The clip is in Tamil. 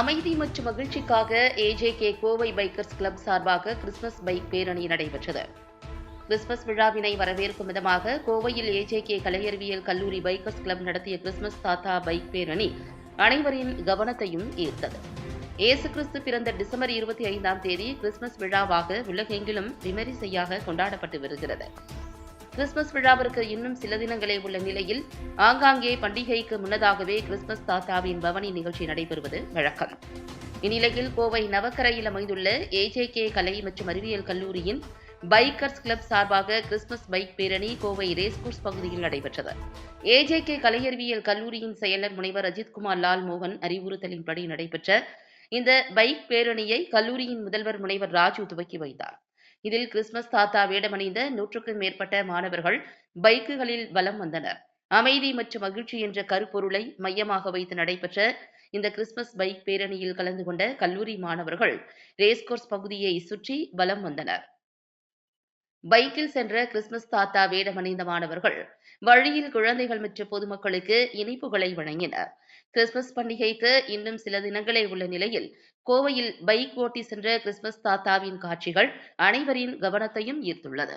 அமைதி மற்றும் மகிழ்ச்சிக்காக ஏஜேகே கோவை பைக்கர்ஸ் கிளப் சார்பாக கிறிஸ்துமஸ் பைக் பேரணி நடைபெற்றது. கிறிஸ்துமஸ் விழாவினை வரவேற்கும் விதமாக கோவையில் ஏஜேகே கலையறிவியல் கல்லூரி பைக்கர்ஸ் கிளப் நடத்திய கிறிஸ்துமஸ் தாத்தா பைக் பேரணி அனைவரின் கவனத்தையும் ஈர்த்தது. இயேசு கிறிஸ்து பிறந்த டிசம்பர் இருபத்தி ஐந்தாம் தேதி கிறிஸ்துமஸ் விழாவாக உலகெங்கிலும் விமரிசையாக கொண்டாடப்பட்டு வருகிறது. கிறிஸ்துமஸ் விழாவிற்கு இன்னும் சில தினங்களே உள்ள நிலையில் ஆங்காங்கே பண்டிகைக்கு முன்னதாகவே கிறிஸ்துமஸ் தாத்தாவின் பவனி நிகழ்ச்சி நடைபெறுவது வழக்கம். இந்நிலையில் கோவை நவக்கரையில் அமைந்துள்ள ஏஜேகே கலை மற்றும் அறிவியல் கல்லூரியின் பைக்கர்ஸ் கிளப் சார்பாக கிறிஸ்துமஸ் பைக் பேரணி கோவை ரேஸ்கோர்ஸ் பகுதியில் நடைபெற்றது. ஏஜேகே கலையறிவியல் கல்லூரியின் செயலர் முனைவர் அஜித்குமார் லால் மோகன் அறிவுறுத்தலின்படி நடைபெற்ற இந்த பைக் பேரணியை கல்லூரியின் முதல்வர் முனைவர் ராஜு துவக்கி வைத்தார். இதில் கிறிஸ்துமஸ் தாத்தா வேடமணிந்த நூற்றுக்கும் மேற்பட்ட மாணவர்கள் பைக்குகளில் வலம் வந்தனர். அமைதி மற்றும் மகிழ்ச்சி என்ற கருப்பொருளை மையமாக வைத்து நடைபெற்ற இந்த கிறிஸ்துமஸ் பைக் பேரணியில் கலந்து கொண்ட கல்லூரி மாணவர்கள் ரேஸ்கோர்ஸ் பகுதியை சுற்றி வலம் வந்தனர். பைக்கில் சென்ற கிறிஸ்துமஸ் தாத்தா வேடமணிந்த மாணவர்கள் வழியில் குழந்தைகள் மற்றும் பொதுமக்களுக்கு இனிப்புகளை வழங்கினர். கிறிஸ்துமஸ் பண்டிகைக்கு இன்னும் சில தினங்களே உள்ள நிலையில் கோவையில் பைக் ஓட்டி சென்ற கிறிஸ்துமஸ் தாத்தாவின் காட்சிகள் அனைவரின் கவனத்தையும் ஈர்த்துள்ளது.